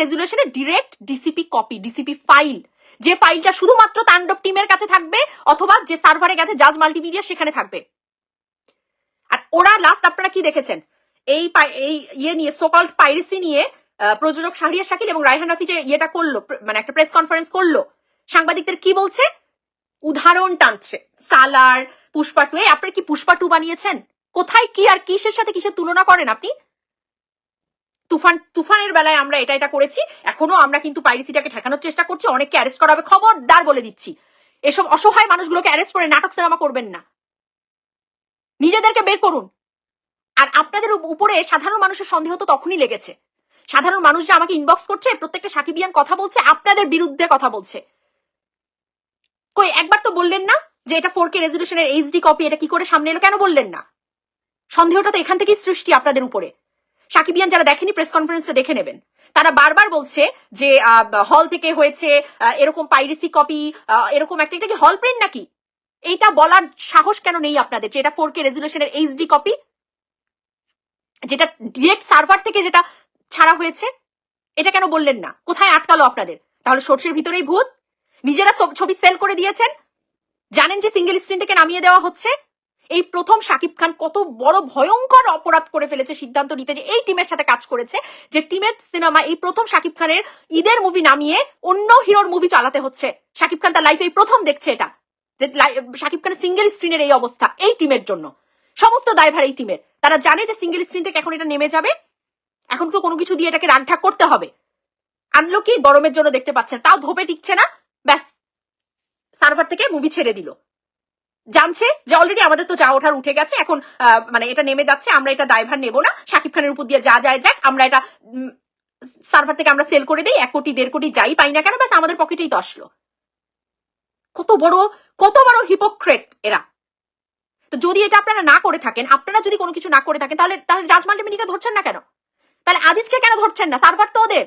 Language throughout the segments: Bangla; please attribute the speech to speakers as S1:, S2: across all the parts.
S1: রেজুলেশনের direct DCP copy DCP file যে ফাইলটা শুধুমাত্র তাণ্ডব টিমের কাছে থাকবে অথবা যে সার্ভারে গেছে জাজ মাল্টিমিডিয়া সেখানে থাকবে। আর ওরা লাস্ট আপনারা কি দেখেছেন? এই এই ইয়ে নিয়ে সোকল পাইরেসি নিয়ে প্রযোজক শাহরিয়ার শাকিল এবং রায়হান রাফি যে ইয়েটা করল মানে একটা প্রেস কনফারেন্স করল, সাংবাদিকদের কি বলছে? উদাহরণ টানছে। সালার, পুষ্পা টু আপনারা কি পুষ্পা টু বানিয়েছেন? কোথায় কি আর কিসের সাথে কিসের তুলনা করেন আপনি? তুফান, তুফানের বেলায় আমরা এটা এটা করেছি। এখনও আমরা কিন্তু পাইরেসিটাকে ঠেকানোর চেষ্টা করছি। অনেককে অ্যারেস্ট করা হবে। খবরদার বলে দিচ্ছি। এসব অসহায় মানুষগুলোকে অ্যারেস্ট করে নাটক সিনেমা করবেন না। নিজেদেরকে বের করুন। আর আপনাদের উপরে সাধারণ মানুষের সন্দেহ তো তখনই লেগেছে। সাধারণ মানুষ যে আমাকে ইনবক্স করছে, প্রত্যেকটা সাকিবিয়ান কথা বলছে, আপনাদের বিরুদ্ধে কথা বলছে। কই, একবার তো বললেন না যে এটা ফোর কে রেজলিউশনের এইচডি কপি এটা কি করে সামনে এলো? কেন বললেন না? সন্দেহটা তো এখান থেকেই সৃষ্টি আপনাদের উপরে। সাকিবিয়ান যারা দেখেনি প্রেস কনফারেন্সটা দেখে নেবেন। তারা বারবার বলছে যে হল থেকে হয়েছে এরকম পাইরেসি কপি এরকম একটা, এটা কি হল প্রিন্ট নাকি? এইটা বলার সাহস কেন নেই আপনাদের যে এটা ফোর কে রেজলিউশনের এইচডি কপি যেটা ডিরেক্ট সার্ভার থেকে যেটা ছাড়া হয়েছে? এটা কেন বললেন না? কোথায় আটকালো আপনাদের? তাহলে সর্ষের ভিতরেই ভূত। নিজেরা ছবি সেল করে দিয়েছেন। জানেন যে সিঙ্গেল স্ক্রিন থেকে নামিয়ে দেওয়া হচ্ছে। এই প্রথম শাকিব খান কত বড় ভয়ঙ্কর অপরাধ করে ফেলেছে সিদ্ধান্ত নিতে যে এই টিমের সাথে কাজ করেছে, যে টিমের সিনেমা এই প্রথম শাকিব খানের ঈদের মুভি নামিয়ে অন্য হিরোর মুভি চালাতে হচ্ছে। শাকিব খান তার লাইফে এই প্রথম দেখছে এটা, যে শাকিব খানের সিঙ্গেল স্ক্রিনের এই অবস্থা, এই টিমের জন্য। সমস্ত দায়ভার এই টিমের। তারা জানে যে সিঙ্গেল স্ক্রিন থেকে এখন এটা নেমে যাবে। এখন তো কোনো কিছু দিয়ে এটাকে রাগঢাক করতে হবে। আনলো কি? গরমের জন্য দেখতে পাচ্ছেন তাও ধোপে টিকছে না। ব্যাস। সার্ভার থেকে মুভি ছেড়ে দিল। জানছে যে অলরেডি আমাদের তো যা ওঠার উঠে গেছে। এখন মানে এটা নেমে যাচ্ছে, আমরা এটা দায়ভার নেব না। শাকিব খানের উপর দিয়ে যা যায় যাক, আমরা এটা সার্ভার থেকে আমরা সেল করে দিই, এক কোটি, দেড় কোটি যাই পাই না কেন, ব্যাস আমাদের পকেটেই তো আসলো কত বড় কত বড় হিপোক্রেট এরা। তো যদি এটা আপনারা না করে থাকেন, আপনারা যদি কোনো কিছু না করে থাকেন, তাহলে তাহলে জাজ মাল্টিমিডিয়াকে ধরছেন না কেন? তাহলে আজিজকে কেন ধরছেন না? সার্ভার তো ওদের।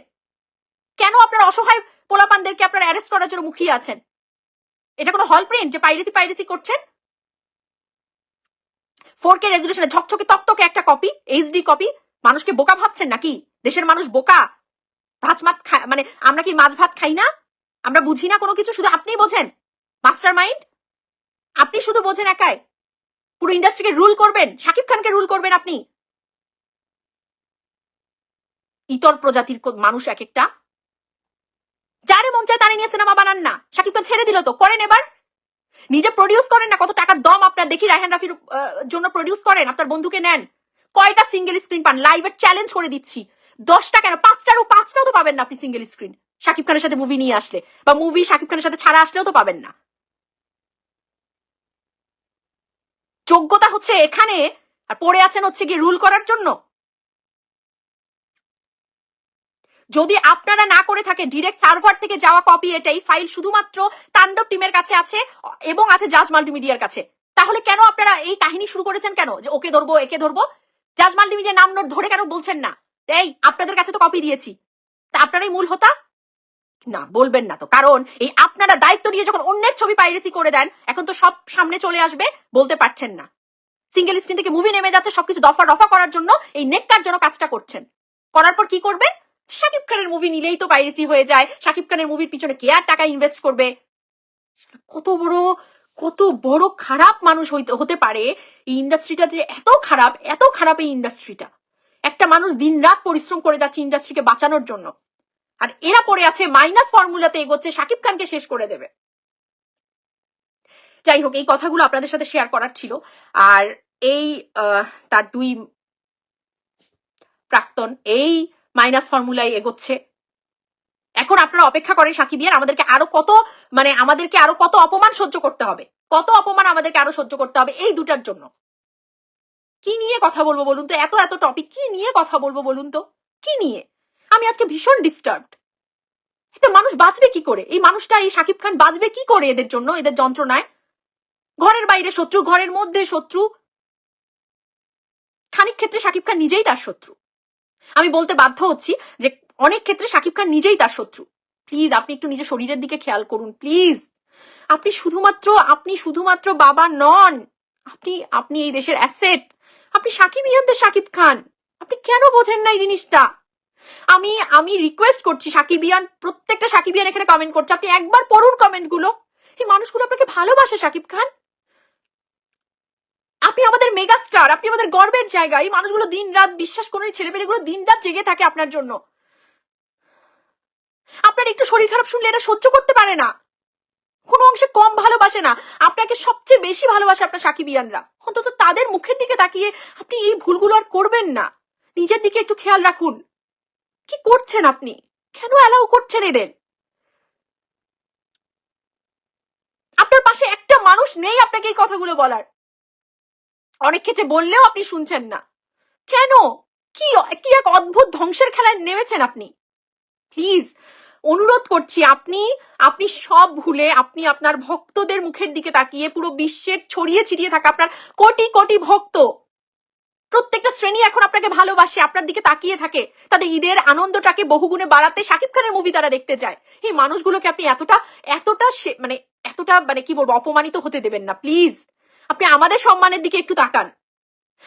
S1: কেন আপনারা অসহায় পোলাপানদেরকে আপনারা অ্যারেস্ট করার জন্য মুখিয়ে আছেন? এটা কোনো হল প্রিন্ট যে পাইরেসি পাইরেসি করছেন? ফোর কে রেজলিউশনে ঝকঝকে তকতকে একটা কপি এইচডি কপি মানুষকে বোকা ভাবছেন নাকি? দেশের মানুষ বোকা। ভাত মাত মানে আমরা কি মাছ ভাত খাই না? আমরা বুঝি না কোনো কিছু, শুধু আপনিই বোঝেন। মাস্টার মাইন্ড আপনি শুধু বোঝেন একাই। পুরো ইন্ডাস্ট্রিকে রুল করবেন, শাকিব খানকে রুল করবেন আপনি। ইতর প্রজাতির মানুষ এক একটা। যারে মন চায় তারে নিয়ে সিনেমা বানান না। শাকিব খান ছেড়ে দিল তো, করেন এবার। নিজে প্রডিউস করেন না, কত টাকার দম আপনার দেখি রায়হান রাফির জন্য প্রডিউস করেন, আপনার বন্ধুকে নেন। কয়টা সিঙ্গেল স্ক্রিন পান? লাইভের চ্যালেঞ্জ করে দিচ্ছি। দশটা কেন? পাঁচটারও পাঁচটাও তো পাবেন না আপনি সিঙ্গেল স্ক্রিন শাকিব খানের সাথে মুভি নিয়ে আসলে। বা মুভি শাকিব খানের সাথে ছাড়া আসলেও তো পাবেন না। যোগ্যতা হচ্ছে এখানে, আর পড়ে আছেন হচ্ছে কি রুল করার জন্য। যদি আপনারা না করে থাকেন ডিরেক্ট সার্ভার থেকে যাওয়া কপি এটাই ফাইল শুধুমাত্র তাণ্ডব টিমের কাছে আছে এবং আছে জাজ মাল্টিমিডিয়ার কাছে। তাহলে কেন আপনারা এই কাহিনী শুরু করেছেন কেন? যে ওকে ধরবো, একে ধরবো? জাজ মাল্টিমিডিয়ার নাম নোট ধরে কেন বলছেন না? এই, আপনাদের কাছে তো কপি দিয়েছি। তা আপনারাই মূল হতা? না, বলবেন না তো। কারণ এই আপনারা দায়িত্ব নিয়ে যখন অন্যের ছবি পাইরেসি করে দেন, এখন তো সব সামনে চলে আসবে, বলতে পারছেন না। সিঙ্গেল স্ক্রিন থেকে মুভি নেমে যাচ্ছে, সবকিছু দফা রফা করার জন্য এই নেককার জন্য কাজটা করছেন। করার পর কি করবেন? শাকিব খানের মুভি নিলেই তো পাইরেসি হয়ে যায়। শাকিব খানের মুভির পিছনে কে আর টাকা ইনভেস্ট করবে? কত বড় কত বড় খারাপ মানুষ হতে পারে এই ইন্ডাস্ট্রিটা যে এত খারাপ এত খারাপ এই ইন্ডাস্ট্রিটা একটা মানুষ দিনরাত পরিশ্রম করে যাচ্ছে ইন্ডাস্ট্রিকে বাঁচানোর জন্য। আর এরা পড়ে আছে মাইনাস ফর্মুলাতে এগোচ্ছে, শাকিব খানকে শেষ করে দেবে। যাই হোক, এই কথাগুলো আপনাদের সাথে শেয়ার করার ছিল। আর এই তার দুই প্রাক্তন, এই মাইনাস ফর্মুলায় এগোচ্ছে। এখন আপনারা অপেক্ষা করেন সাকিবিয়ার আমাদেরকে আরও কত মানে আমাদেরকে আরও কত অপমান সহ্য করতে হবে? কত অপমান আমাদেরকে আরও সহ্য করতে হবে এই দুটার জন্য? কি নিয়ে কথা বলব বলুন তো? এত এত টপিক কি নিয়ে কথা বলব বলুন তো? কি নিয়ে? আমি আজকে ভীষণ ডিস্টার্বড একটা মানুষ বাঁচবে কি করে? এই মানুষটা, এই সাকিব খান বাঁচবে কি করে এদের জন্য, এদের যন্ত্রণায়? ঘরের বাইরে শত্রু, ঘরের মধ্যে শত্রু। খানিক ক্ষেত্রে সাকিব খান নিজেই তার শত্রু। আমি বলতে বাধ্য হচ্ছি যে অনেক ক্ষেত্রে সাকিব খান নিজেই তার শত্রু। প্লিজ, আপনি একটু নিজের শরীরের দিকে খেয়াল করুন, প্লিজ। আপনি শুধুমাত্র আপনি শুধুমাত্র বাবা নন। আপনি আপনি এই দেশের অ্যাসেট। আপনি সাকিব ইয়ানদের সাকিব খান। আপনি কেন বোঝেন না এই জিনিসটা? আমি আমি রিকোয়েস্ট করছি সাকিবিয়ান প্রত্যেকটা সাকিবিয়ান এখানে কমেন্ট করছে। আপনি একবার পড়ুন কমেন্টগুলো। এই মানুষগুলো আপনাকে ভালোবাসে সাকিব খান। আপনি আমাদের মেগা স্টার আপনি আমাদের গর্বের জায়গা এই মানুষগুলো দিন রাত বিশ্বাস এই ছেলেমেয়েগুলো দিন রাত জেগে থাকে আপনার জন্য। আপনার একটু শরীর খারাপ শুনলে এটা সহ্য করতে পারে না। কোনো অংশে কম ভালোবাসে না। আপনাকে সবচেয়ে বেশি ভালোবাসে আপনার সাকিবিয়ানরা অন্তত তাদের মুখের দিকে তাকিয়ে আপনি এই ভুলগুলো আর করবেন না। নিজের দিকে একটু খেয়াল রাখুন। কি করছেন আপনি? কেন অ্যালাউ করছেন এদের? আপনার পাশে একটা মানুষ নেই আপনাকে এই কথাগুলো বলার। অনেক ক্ষেত্রে বললেও আপনি শুনছেন না। কেন? কি কি এক অদ্ভুত ধ্বংসের খেলায় নেমেছেন আপনি? প্লিজ, অনুরোধ করছি, আপনি আপনি সব ভুলে, আপনি আপনার ভক্তদের মুখের দিকে তাকিয়ে পুরো বিশ্বের ছড়িয়ে ছিটিয়ে থাকা আপনার কোটি কোটি ভক্ত। প্রত্যেকটা শ্রেণি এখন আপনাকে ভালোবাসে, আপনার দিকে তাকিয়ে থাকে। তাদের ঈদের আনন্দটাকে বহুগুণে বাড়াতে শাকিব খানের মুভি তারা দেখতে যায় এই মানুষগুলোকে আপনি এতটা এতটা মানে এতটা মানে কি বলব, অপমানিত হতে দেবেন না, প্লিজ। আপনি আমাদের সম্মানের দিকে একটু তাকান।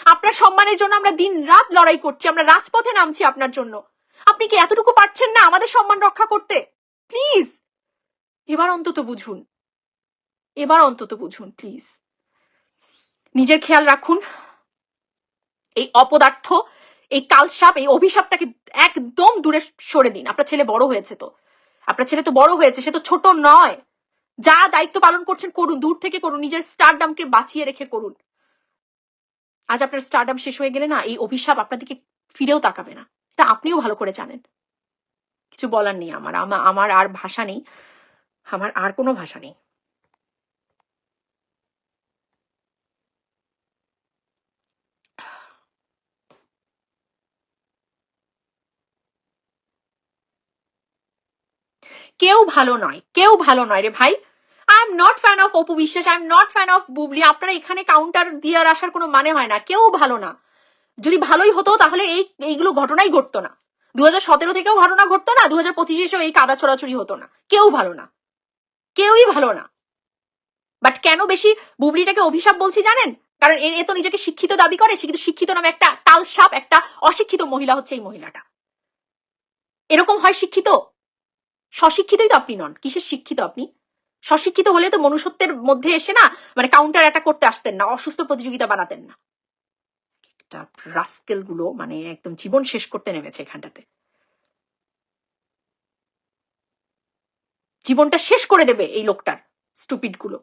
S1: আপনার সম্মানের জন্য আমরা দিন রাত লড়াই করছি, আমরা রাজপথে নামছি আপনার জন্য। আপনি কি এতটুকু পারছেন না আমাদের সম্মান রক্ষা করতে? প্লিজ! এবার অন্তত বুঝুন। এবার অন্তত বুঝুন, প্লিজ। নিজের খেয়াল রাখুন, এই অপদার্থ, এই কালসাপ, এই অভিশাপটাকে একদম দূরে সরে দিন। আপনার ছেলে বড় হয়েছে তো। আপনার ছেলে তো বড় হয়েছে, সে তো ছোট নয়। যা দায়িত্ব পালন করছেন করুন, দূর থেকে করুন, নিজের স্টারডামকে বাঁচিয়ে রেখে করুন। আজ আপনার স্টারডাম শেষ হয়ে গেলে না, এই অভিশাপ আপনার দিকে ফিরেও তাকাবে না। এটা আপনিও ভালো করে জানেন। কিছু বলার নেই আমার আমার আর ভাষা নেই। আমার আর কোনো ভাষা নেই। কেউ ভালো নয়, কেউ ভালো নয় রে ভাই। I am not fan of Apu Biswas I am not fan of Bubly. আপনারা এখানে কাউন্টার দিয়ে আর আসার কোনো মানে হয় না, কেউ ভালো না। যদি ভালোই হতো, তাহলে এই, এইগুলো ঘটনাই ঘটতো না। দু হাজার সতেরো থেকেও ঘটনা ঘটতো না দু হাজার পঁচিশে এসেও এই কাদা ছড়াছড়ি হতো না। কেউ ভালো না। কেউই ভালো না। বাট কেন বেশি? বুবলিটাকে অভিশাপ বলছি জানেন? কারণ এ তো নিজেকে শিক্ষিত দাবি করে কিন্তু শিক্ষিত নামে একটা তালসাপ একটা অশিক্ষিত মহিলা হচ্ছে এই মহিলাটা। এরকম হয় শিক্ষিত? স্বশিক্ষিতই তো আপনি নন। কিসের শিক্ষিত আপনি? স্বশিক্ষিত হলে তো মনুষ্যত্বের মধ্যে এসে না মানে কাউন্টার অ্যাটাক করতে আসতেন না, অসুস্থ প্রতিযোগিতা বানাতেন না। একটা রাস্কেলগুলো মানে একদম জীবন শেষ করতে নেমেছে এখানটাতে। জীবনটা শেষ করে দেবে এই লোকটার স্টুপিডগুলো।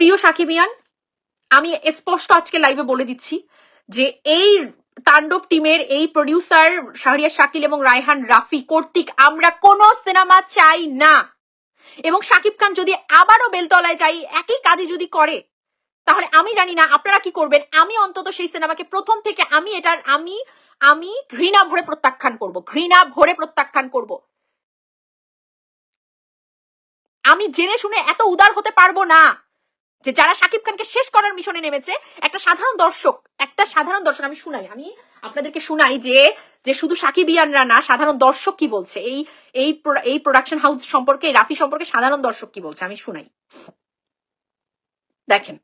S1: প্রিয় সাকিবিয়ান আমি স্পষ্ট আজকে লাইভে বলে দিচ্ছি যে এই তাণ্ডব টিমের এই প্রডিউসার শাহরিয়া শাকিল এবং রায়হান রাফি কর্তৃক আমরা কোনো সিনেমা চাই না। এবং শাকিব খান যদি আবারও বেলতলায় যাই, একই কাজই যদি করে, তাহলে আমি জানি না আপনারা কি করবেন। আমি অন্তত সেই সিনেমাকে প্রথম থেকে আমি এটার, আমি আমি ঘৃণা ভরে প্রত্যাখ্যান করব, ঘৃণা ভরে প্রত্যাখ্যান করব। আমি জেনে শুনে এত উদার হতে পারব না। যে যারা শাকিব খানকে শেষ করার মিশনে নেমেছে একটা সাধারণ দর্শক একটা সাধারণ দর্শক আমি শুনাই আমি আপনাদেরকে শুনাই যে যে শুধু সাকিব ইয়ানরা না সাধারণ দর্শক কি বলছে? এই এই এই প্রোডাকশন হাউস সম্পর্কে রাফি সম্পর্কে সাধারণ দর্শক কি বলছে? আমি শুনাই। দেখেন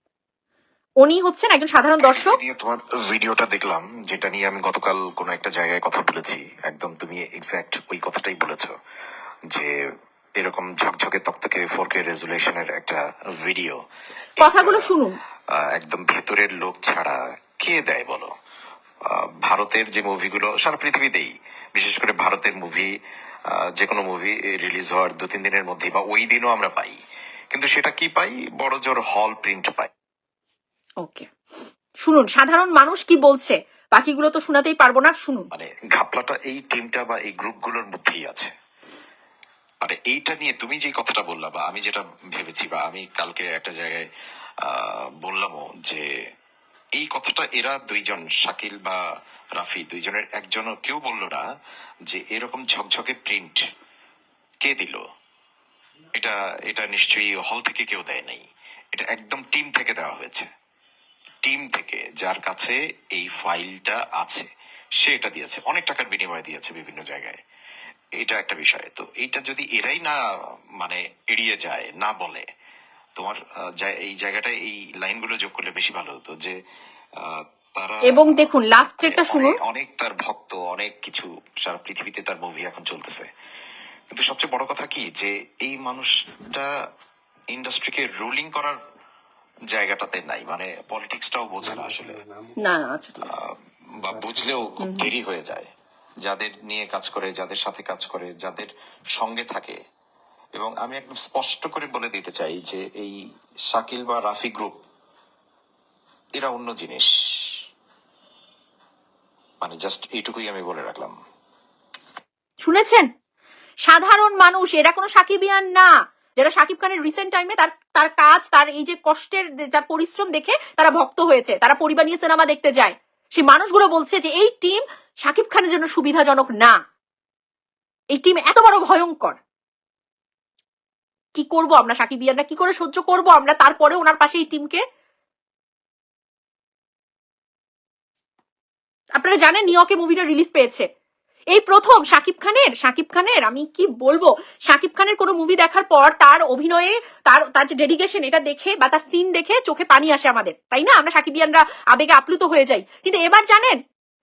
S1: উনি হচ্ছেন একজন সাধারণ দর্শক।
S2: তোমার ভিডিওটা দেখলাম যেটা নিয়ে আমি গতকাল কোনো একটা জায়গায় কথা বলেছি। একদম তুমি এক্স্যাক্ট ওই কথাটাই বলেছ যে এরকম ঝকঝকে তকতকে ফোর কে রেজুলেশনের একটা ভিডিও
S1: কথাগুলো শুনুন।
S2: একদম ভেতরের লোক ছাড়া কে দেয় বলো? ভারতের যে মুভিগুলো সারা পৃথিবীতেই বিশেষ করে ভারতের মুভি যে কোনো মুভি রিলিজ হওয়ার দু তিন দিনের মধ্যেই বা ওই দিনও আমরা পাই। কিন্তু সেটা কি পাই? বড় জোর হল প্রিন্ট পাই।
S1: ওকে শুনুন সাধারণ মানুষ কি বলছে? বাকিগুলো তো শোনাতেই পারব না শুনুন।
S2: মানে ঘাপলাটা এই টিমটা বা এই গ্রুপগুলোর মধ্যেই আছে। মানে এইটা নিয়ে তুমি যে কথাটা বললা বা আমি যেটা ভেবেছি বা আমি কালকে একটা জায়গায় বললামও যে এই কথাটা এরা দুইজন, শাকিল বা রাফি দুইজনের একজনও কেউ বলল না যে এরকম ঝকঝকে প্রিন্ট কে দিল? এটা এটা নিশ্চয়ই হল থেকে কেউ দেয় নাই। এটা একদম টিম থেকে দেওয়া হয়েছে। টিম থেকে যার কাছে এই ফাইলটা আছে, সে এটা দিয়েছে। অনেক টাকার বিনিময়ে দিয়েছে বিভিন্ন জায়গায়। এটা একটা বিষয়। তো এইটা যদি এরাই না মানে এড়িয়ে যায় না বলে তোমার এই জায়গাটায় এই লাইনগুলো যোগ করলে বেশি ভালো হতো যে তারা
S1: এবং দেখুন লাস্টেরটা শুনুন।
S2: অনেক- তার ভক্ত অনেক কিছু সারা পৃথিবীতে তার মুভি এখন চলতেছে। কিন্তু সবচেয়ে বড় কথা কি যে এই মানুষটা ইন্ডাস্ট্রিকে রুলিং করার জায়গাটাতে নাই। মানে পলিটিক্সটাও বোঝে না আসলে।
S1: না না আচ্ছা
S2: বা বুঝলেও খুব দেরি হয়ে যায়। যাদের নিয়ে কাজ করে, যাদের সাথে কাজ করে, যাদের সঙ্গে থাকে। এবং আমি একদম স্পষ্ট করে বলে দিতে চাই যে এই শাকিল বা রাফি গ্রুপ এরা অন্য জিনিস। মানে জাস্ট এইটুকুই আমি বলে রাখলাম।
S1: শুনেছেন? সাধারণ মানুষ, এরা কোনো সাকিবিয়ান না। যারা সাকিব খানের রিসেন্ট টাইমে তার তার কাজ, তার এই যে কষ্টের, যার পরিশ্রম দেখে তারা ভক্ত হয়েছে। তারা পরিবার নিয়ে সিনেমা দেখতে যায়। সেই মানুষগুলো বলছে যে এই টিম সাকিব খানের জন্য সুবিধাজনক না। এই টিম এত বড় ভয়ঙ্কর। কি করব আমরা সাকিব ইয়ানরা কি করে সহ্য করব আমরা? তারপরে ওনার পাশে এই টিমকে? আপনারা জানেন নিয়কে মুভিটা রিলিজ পেয়েছে। এই প্রথম শাকিব খানের শাকিব খানের, আমি কি বলব? শাকিব খানের কোনো মুভি দেখার পর তার অভিনয়ে, তার তার যে ডেডিকেশন এটা দেখে বা তার সিন দেখে চোখে পানি আসে আমাদের, তাই না? আমরা সাকিবিয়ানরা আবেগে আপ্লুত হয়ে যাই। কিন্তু এবার জানেন,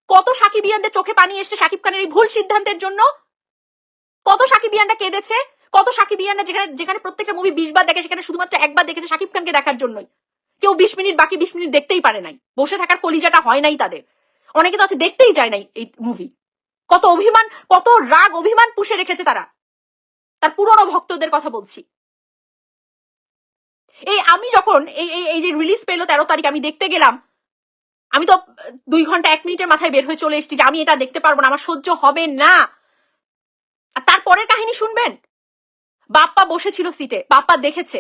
S1: কত সাকিবিয়ানদের চোখে পানি এসছে শাকিব খানের এই ভুল সিদ্ধান্তের জন্য? কত সাকিবিয়ানরা কেঁদেছে? কত সাকিবিয়ানরা যেখানে যেখানে প্রত্যেকটা মুভি বিশ বার দেখে, সেখানে শুধুমাত্র একবার দেখেছে শাকিব খানকে দেখার জন্যই। কেউ বিশ মিনিট, বাকি বিশ মিনিট দেখতেই পারে নাই। বসে থাকার কলিজাটা হয় নাই তাদের। অনেকে তো আছে, দেখতেই যায় নাই এই মুভি কত অভিমান, কত রাগ, অভিমান পুষে রেখেছে তারা। তার পুরনো ভক্তদের কথা বলছি। এই আমি যখন এই এই যে রিলিজ পেল তেরো তারিখ, আমি দেখতে গেলাম, আমি তো দুই ঘণ্টা, এক মিনিটের মাথায় বের হয়ে চলে এসেছি যে আমি এটা দেখতে পারব না, আমার সহ্য হবে না। আর তারপরের কাহিনী শুনবেন? বাপ্পা বসেছিল সিটে বাপ্পা দেখেছে।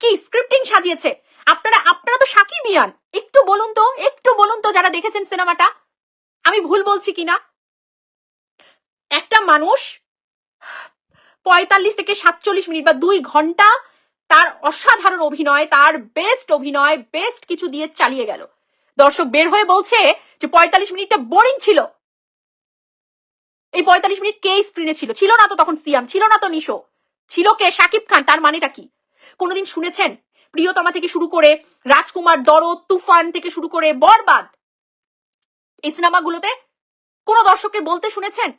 S1: কি স্ক্রিপ্টিং সাজিয়েছে। আপনারা আপনারা তো সাকিবিয়ান একটু বলুন তো, একটু বলুন তো যারা দেখেছেন সিনেমাটা। আমি ভুল বলছি কিনা? একটা মানুষ পঁয়তাল্লিশ থেকে সাতচল্লিশ মিনিট বা দুই ঘণ্টা তার অসাধারণ অভিনয়, তার বেস্ট অভিনয় বেস্ট কিছু দিয়ে চালিয়ে গেল। দর্শক বের হয়ে বলছে যে পঁয়তাল্লিশ মিনিটটা বোরিং ছিল। এই পঁয়তাল্লিশ মিনিট কে স্ক্রিনে ছিল? ছিল না তো তখন সিয়াম, ছিল না তো নিশো। ছিল কে? শাকিব খান, তার মানেটা কি? কোনোদিন শুনেছেন? প্রিয়তমা থেকে শুরু করে রাজকুমার দরদ, তুফান থেকে শুরু করে বরবাদ এই সিনেমাগুলোতে কোনো দর্শককে বলতে শুনেছেন?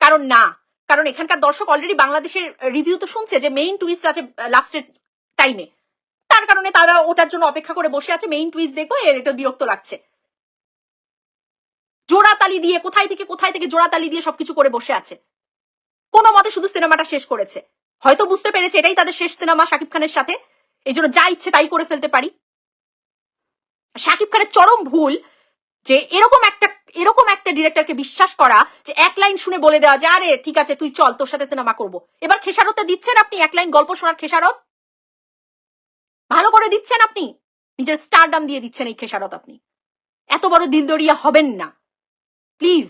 S1: কারণ না। কারণ এখানকার দর্শক অলরেডি বাংলাদেশের রিভিউ তো শুনছে যে মেইন টুইস্ট আছে লাস্টের টাইমে তার কারণে তারা ওটার জন্য অপেক্ষা করে বসে আছে মেইন টুইস্ট দেখব, এর এটা বিরক্ত লাগছে। জোড়া তালি দিয়ে, কোথায় থেকে কোথায় থেকে জোড়া তালি দিয়ে সবকিছু করে বসে আছে। কোনো মতে শুধু সিনেমাটা শেষ করেছে। হয়তো বুঝতে পেরেছে, এটাই তাদের শেষ সিনেমা শাকিব খানের সাথে। এই জন্য যা ইচ্ছে তাই করে ফেলতে পারি। শাকিব খানের চরম ভুল যে এরকম একটা এরকম একটা ডিরেক্টরকে বিশ্বাস করা, যে এক লাইন শুনে বলে দেওয়া যে, আরে, ঠিক আছে, তুই চল, তোর সাথে সিনেমা করব। এবার খেসারতে দিচ্ছেন আপনি এক লাইন গল্প শোনার খেসারত? ভালো করে দিচ্ছেন আপনি? নিজের স্টারডাম দিয়ে দিচ্ছেন এই খেসারত আপনি। এত বড় দিলদরিয়া হবেন না। প্লিজ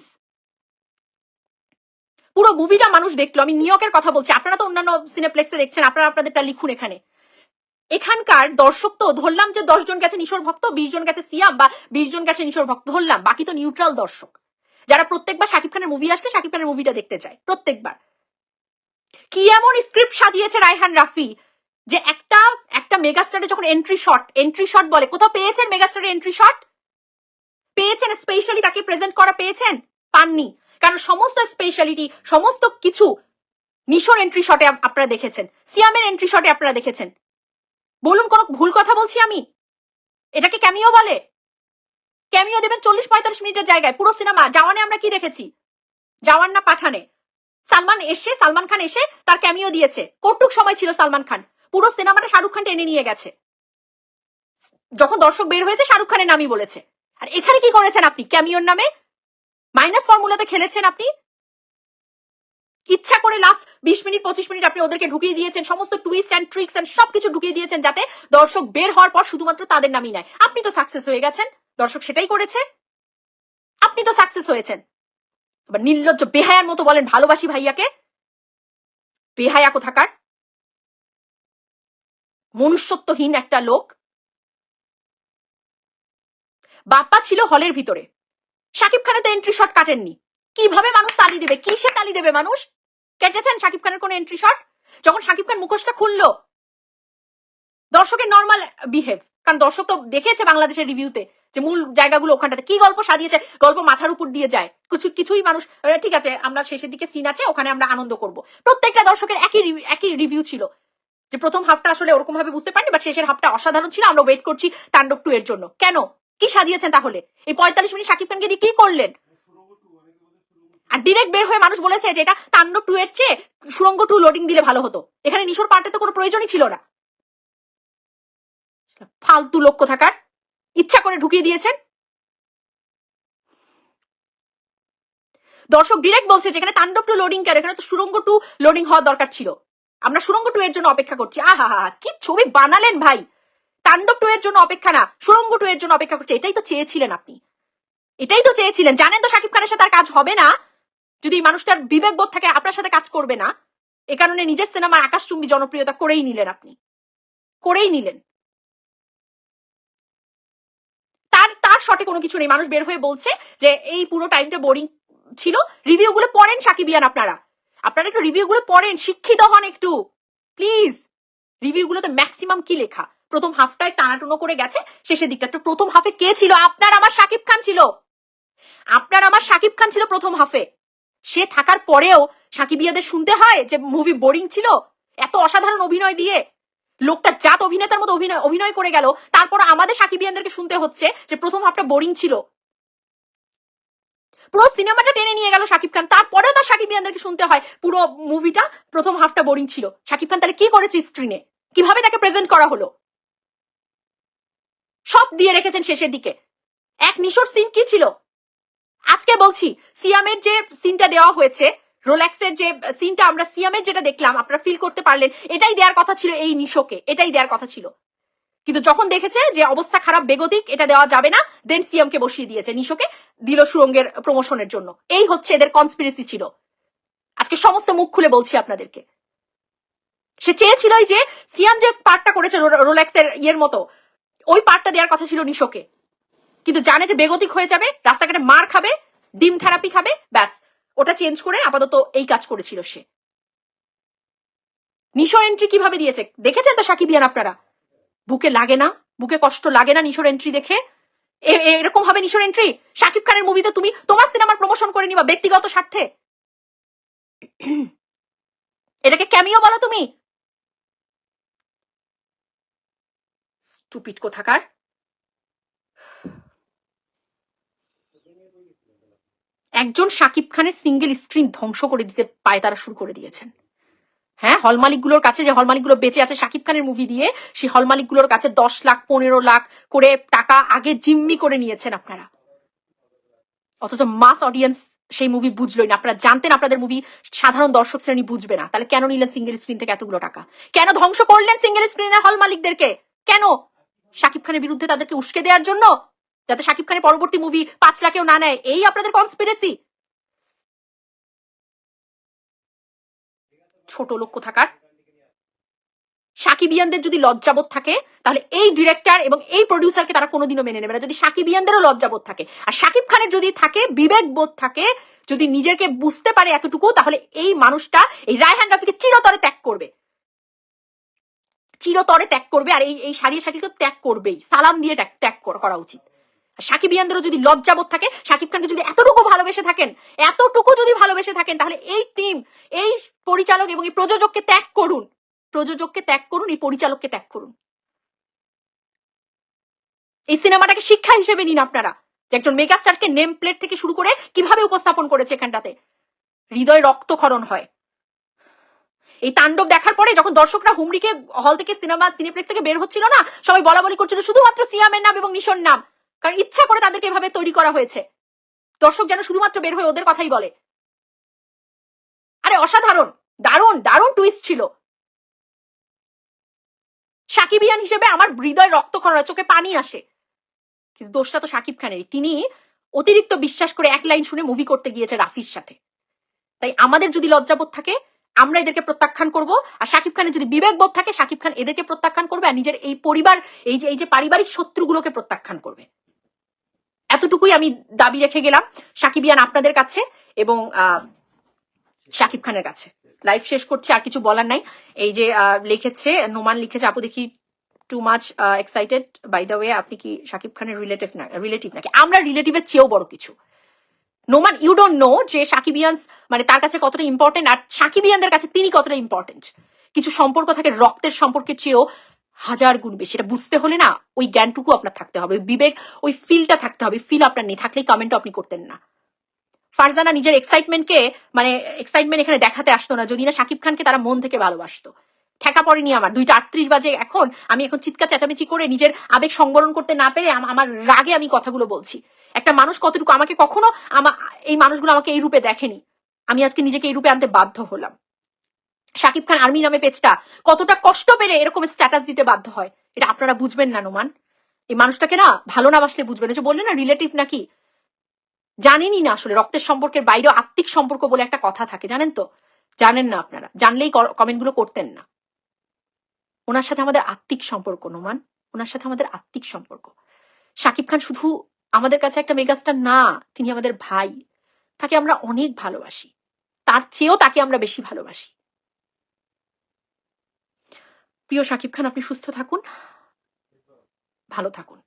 S1: পুরো মুভিটা মানুষ দেখল। আমি নিয়কের কথা বলছি। আপনারা তো অন্যান্য সিনেপ্লেক্সে দেখছেন। আপনারা আপনাদেরটা লিখুন এখানে। এখানকার দর্শক তো ধরলাম যে দশ জন গেছে নিশোর ভক্ত, বিশ জন গেছে সিয়াম বা বিশ জন গেছে নিশোর ভক্ত ধরলাম, বাকি তো নিউট্রাল দর্শক। যারা প্রত্যেকবার শাকিব খানের মুভি আসলে শাকিব খানের মুভিটা দেখতে চায়, প্রত্যেকবার। কি এমন স্ক্রিপ্ট সাজিয়েছে রায়হান রাফি যে একটা একটা মেগাস্টারে যখন এন্ট্রি শট এন্ট্রি শট বলে, কোথাও পেয়েছেন মেগাস্টারের এন্ট্রি শট পেয়েছেন স্পেশালি তাকে প্রেজেন্ট করা পেয়েছেন? পাননি। কারণ সমস্ত স্পেশালিটি সমস্ত কিছু নিশোর এন্ট্রি শটে আপনারা দেখেছেন, সিয়ামের এন্ট্রি শটে আপনারা দেখেছেন। বলুন কোন ভুল কথা বলছি আমি? এটাকে ক্যামিও বলে। ক্যামিও দেবেন চল্লিশ পঁয়তাল্লিশ মিনিটের জায়গায়, পুরো সিনেমা। জাওয়ানে আমরা কি দেখেছি? জাওয়ান না পাঠানে। সালমান এসে, সালমান খান এসে তার ক্যামিও দিয়েছে। কটুক সময় ছিল সালমান খান। পুরো সিনেমাটা শাহরুখ খান টেনে নিয়ে গেছে। যখন দর্শক বের হয়েছে, শাহরুখ খানের নামই বলেছে। আর এখানে কি করেছেন আপনি? ক্যামিওর নামে? মাইনাস ফর্মুলাতে খেলেছেন আপনি? ইচ্ছা করে লাস্ট বিশ মিনিট, পঁচিশ মিনিট আপনি ওদেরকে ঢুকিয়ে দিয়েছেন, সমস্ত টুইস্ট অ্যান্ড ট্রিক্স অ্যান্ড সবকিছু ঢুকিয়ে দিয়েছেন যাতে দর্শক বের হওয়ার পর শুধুমাত্র তাদের নামই নেয়। আপনি তো সাকসেস হয়ে গেছেন। দর্শক সেটাই করেছে। আপনি তো সাকসেস হয়েছেন। এবার নির্লজ্জ বেহায়ার মতো বলেন ভালোবাসি ভাইয়াকে। বেহায়া কোথাকার? মনুষ্যত্বহীন একটা লোক। বাপ্পা ছিল হলের ভিতরে। শাকিব খানে তো এন্ট্রি শট কাটেননি। কীভাবে মানুষ তালি দেবে? কিসে তালি দেবে মানুষ? কেটেছেন শাকিব খানের কোন এন্ট্রি শট যখন শাকিব খান মুখোশটা খুললো, দর্শকের নর্মাল বিহেভ কারণ দর্শক তো দেখেছে বাংলাদেশের রিভিউতে যে মূল জায়গাগুলো ওখানটাতে। কি গল্প সাজিয়েছে? গল্প মাথার উপর দিয়ে যায়। কিছু কিছুই মানুষ ঠিক আছে, আমরা শেষের দিকে সিন আছে, ওখানে আমরা আনন্দ করব। প্রত্যেকটা দর্শকের একই একই রিভিউ ছিল। যে প্রথম হাফটা আসলে ওরকম ভাবে বুঝতে পারিনি বাট শেষের হাফটা অসাধারণ ছিল, আমরা ওয়েট করছি তাণ্ডব টু এর জন্য। কেন? কি সাজিয়েছেন তাহলে? এই পঁয়তাল্লিশ মিনিট শাকিব খানকে দিয়ে কি করলেন? আর ডিরেক্ট বের হয়ে মানুষ বলেছে যে এটা তাণ্ডব টু এর চেয়ে সুরঙ্গ টু লোডিং দিলে ভালো হতো। এখানে নিশোর পার্টে তো কোনো প্রয়োজনই ছিল না। ফালতু লক্ষ্য থাকার। ইচ্ছা করে ঢুকিয়ে দিয়েছেন। দর্শক ডিরেক্ট বলছে যেখানে তাণ্ডব টু লোডিং কেন? এখানে তো সুরঙ্গ টু লোডিং হওয়ার দরকার ছিল। আমরা সুরঙ্গ টু এর জন্য অপেক্ষা করছি। আহা, হা কি ছবি বানালেন ভাই? তাণ্ডব টু এর জন্য অপেক্ষা না সুরঙ্গ টু এর জন্য অপেক্ষা করছে। এটাই তো চেয়েছিলেন আপনি। এটাই তো চেয়েছিলেন। জানেন তো শাকিব খানের সাথে আর কাজ হবে না? যদি মানুষটার বিবেকবোধ থাকে, আপনার সাথে কাজ করবে না, এ কারণে নিজের সিনেমার আকাশচুম্বী জনপ্রিয়তা করেই নিলেন আপনি। করেই নিলেন। তার তার শটে কোনো কিছু নেই। মানুষ বের হয়ে বলছে যে, এই পুরো টাইমটা বোরিং ছিল। রিভিউ গুলো পড়েন সাকিবিয়ান আপনারা। আপনারা একটু রিভিউ গুলো পড়েন, শিক্ষিত হন একটু। প্লিজ! রিভিউ গুলোতে ম্যাক্সিমাম কি লেখা? প্রথম হাফটায় টানাটুনো করে গেছে, শেষের দিকটা তো প্রথম হাফে কে ছিল? আপনার আমার সাকিব খান ছিল। আপনার আমার সাকিব খান ছিল প্রথম হাফে। সে থাকার পরেও সাকিবিয়াদের শুনতে হয় যে মুভি বোরিং ছিল? এত অসাধারণ অভিনয় দিয়ে। লোকটা জাত অভিনেতার মতো অভিনয় অভিনয় করে গেল। তারপর আমাদের সাকিবিয়ানদেরকে শুনতে হচ্ছে যে প্রথম হাফটা বোরিং ছিল। পুরো সিনেমাটা টেনে নিয়ে গেল শাকিব খান। তারপরেও তার সাকিবিয়ানদেরকে শুনতে হয় পুরো মুভিটা প্রথম হাফটা বোরিং ছিল। শাকিব খান তাহলে কি করেছে স্ক্রিনে কীভাবে তাকে প্রেজেন্ট করা হলো? সব দিয়ে রেখেছেন শেষের দিকে। এক নিশোর সিন কি ছিল? আজকে বলছি, সিয়ামের যে সিনটা দেওয়া হয়েছে, রোল্যাক্সের যে সিনটা আমরা সিয়ামের যেটা দেখলাম, আপনারা ফিল করতে পারলেন, এটাই দেওয়ার কথা ছিল এই নিশোকে এটাই দেওয়ার কথা ছিল। কিন্তু যখন দেখেছে যে অবস্থা খারাপ, বেগতিক, এটা দেওয়া যাবে না দেন সিএমকে বসিয়ে দিয়েছে নিশোকে, দিল সুরঙ্গের প্রমোশনের জন্য। এই হচ্ছে এদের কনস্পিরেসি ছিল। আজকে সমস্ত মুখ খুলে বলছি আপনাদেরকে। সে চেয়েছিলই যে সিয়াম যে পার্টটা করেছে রো- রোলেক্সের ইয়ের মতো, ওই পার্টটা দেওয়ার কথা ছিল নিশোকে। কিন্তু জানে যে বেগতিক হয়ে যাবে, রাস্তাঘাটে মার খাবে, ডিম থেরাপি খাবে, ব্যাস। ওটা চেঞ্জ করে আপাতত এই কাজ করেছিল সে। নিশোর এন্ট্রি কীভাবে দিয়েছে? দেখেছেন তো সাকিবিয়ান আপনারা? বুকে লাগে না, বুকে কষ্ট লাগে না নিশোর এন্ট্রি দেখে? এরকম ভাবে নিশোর এন্ট্রি শাকিব খানের মুভিতে তুমি তোমার সিনেমার প্রমোশন করে নিবা ব্যক্তিগত স্বার্থে? এটাকে ক্যামিও বলো তুমি। স্টুপিড কোথাকার। একজন শাকিব খানের সিঙ্গেল স্ক্রিন ধ্বংস করে দিতে পায় তারা শুরু করে দিয়েছেন। হ্যাঁ হল মালিকগুলোর কাছে যে হল মালিকগুলো বেঁচে আছে শাকিব খানের মুভি দিয়ে, সেই হল মালিকগুলোর কাছে দশ লাখ, পনেরো লাখ করে টাকা আগে জিম্মি করে নিয়েছেন আপনারা। অথচ মাস অডিয়েন্স সেই মুভি বুঝলোই না। আপনারা জানতেন আপনাদের মুভি সাধারণ দর্শক শ্রেণি বুঝবে না। তাহলে কেন নিলেন সিঙ্গেল স্ক্রিন থেকে এতগুলো টাকা? কেন ধ্বংস করলেন সিঙ্গেল স্ক্রিনের হল মালিকদেরকে? কেন? শাকিব খানের বিরুদ্ধে তাদেরকে উস্কে দেওয়ার জন্য? যাতে শাকিব খানের পরবর্তী মুভি পাঁচ লাখেও না নেয়। এই আপনাদের কনস্পিরেসি ছোট লক্ষ্য থাকার সাকিবিয়ানদের যদি লজ্জাবোধ থাকে, তাহলে এই ডিরেক্টর এবং এই প্রডিউসারকে তারা কোনোদিনও মেনে নেবে না। যদি সাকিবিয়ানদেরও লজ্জাবোধ থাকে, আর সাকিব খানের যদি থাকে, বিবেকবোধ থাকে, যদি নিজেকে বুঝতে পারে এতটুকু তাহলে এই মানুষটা এই রায়হান রাফিকে চিরতরে ত্যাগ করবে। চিরতরে ত্যাগ করবে, আর এই এই সারিয়া শাকিকে ত্যাগ করবেই। সালাম দিয়ে ত্যাগ করা উচিত। আর সাকিবিয়ানদেরও যদি লজ্জাবোধ থাকে, সাকিব খানকে যদি এতটুকু ভালোবেসে থাকেন, এতটুকু যদি ভালোবেসে থাকেন, তাহলে এই টিম এই পরিচালক এবং এই প্রযোজককে ত্যাগ করুন। প্রযোজককে ত্যাগ করুন, এই পরিচালককে ত্যাগ করুন। এই সিনেমাটাকে শিক্ষা হিসেবে নিন আপনারা, যে একজন মেগাস্টারকে নেম প্লেট থেকে শুরু করে কীভাবে উপস্থাপন করেছে এখানটাতে। হৃদয় রক্তক্ষরণ হয়। এই তাণ্ডব দেখার পরে যখন দর্শকরা হুমড়িকে হল থেকে সিনেমা সিনেপ্লেক্স থেকে বের হচ্ছিল না, সবাই বলা বলি করছিল, শুধুমাত্র সিয়ামের নাম এবং নিশোর নাম। কারণ ইচ্ছা করে তাদেরকে এভাবে তৈরি করা হয়েছে। দর্শক যেন শুধুমাত্র বের হয়ে ওদের কথাই বলে। আরে অসাধারণ! দারুণ দারুণ টুইস্ট ছিল। সাকিবিয়ান হিসেবে আমার হৃদয় রক্তক্ষরণ হয়, চোখে পানি আসে। কিন্তু দোষটা তো সাকিব খানেরই। তিনি অতিরিক্ত বিশ্বাস করে এক লাইন শুনে মুভি করতে গিয়েছে রাফির সাথে। তাই আমাদের যদি লজ্জাবোধ থাকে আমরা এদেরকে প্রত্যাখ্যান করব। আর সাকিব খানের যদি বিবেকবোধ থাকে সাকিব খান এদেরকে প্রত্যাখ্যান করবে আর নিজের এই পরিবার এই যে এই যে পারিবারিক শত্রুগুলোকে প্রত্যাখ্যান করবে। এতটুকুই আমি দাবি রেখে গেলাম সাকিবিয়ান আপনাদের কাছে এবং শাকিব খানের কাছে। লাইভ শেষ করছি, আর কিছু বলার নাই। এই যে লিখেছে, নোমান লিখেছে, আপু দেখি too much excited by the way আপনি কি শাকিব খানের রিলেটিভ না রিলেটিভ নাকি? আমরা রিলেটিভের চেয়েও বড় কিছু। নোমান ইউ ডোন্ট নো যে সাকিবিয়ান্স মানে তার কাছে কতটা ইম্পর্টেন্ট আর সাকিবিয়ানদের কাছে তিনি কতটা ইম্পর্টেন্ট কিছু সম্পর্ক থাকে, রক্তের সম্পর্কের চেয়েও হাজার গুণ বেশি। এটা বুঝতে হলে না ওই জ্ঞানটুকু আপনার থাকতে হবে। বিবেক, ওই ফিলটা থাকতে হবে। ফিল আপনার নেই। থাকলেই কমেন্টও আপনি করতেন না। ফারজানা নিজের এক্সাইটমেন্টকে মানে এক্সাইটমেন্ট এখানে দেখাতে আসতো না। যদি না শাকিব খানকে তারা মন থেকে ভালোবাসতো। ঠেকা পড়েনি আমার। দুইটা আটত্রিশ বাজে এখন। আমি এখন চিৎকার, চেঁচামেচি করে নিজের আবেগ সংবরণ করতে না পেরে আমার রাগে আমি কথাগুলো বলছি। একটা মানুষ কতটুকু আমাকে কখনো আমা, এই মানুষগুলো আমাকে এই রূপে দেখেনি। আমি আজকে নিজেকে এই রূপে আনতে বাধ্য হলাম। শাকিব খান আর্মি নামে পেজটা কতটা কষ্ট পেলে এরকম স্ট্যাটাস দিতে বাধ্য হয়? এটা আপনারা বুঝবেন না, নোমান। এই মানুষটাকে না ভালো না বাসলে বুঝবেন। যে বললেন না রিলেটিভ নাকি? জানেনই না আসলে রক্তের সম্পর্কের বাইরেও আত্মিক সম্পর্ক বলে একটা কথা থাকে, জানেন তো? জানেন না আপনারা। জানলেই কমেন্টগুলো করতেন না। ওনার সাথে আমাদের আত্মিক সম্পর্ক, নোমান। ওনার সাথে আমাদের আত্মিক সম্পর্ক। শাকিব খান শুধু আমাদের কাছে একটা মেগাস্টার না, তিনি আমাদের ভাই। তাকে আমরা অনেক ভালোবাসি। তার চেয়েও তাকে আমরা বেশি ভালোবাসি। প্রিয় শাকিব খান আপনি সুস্থ থাকুন। ভালো থাকুন।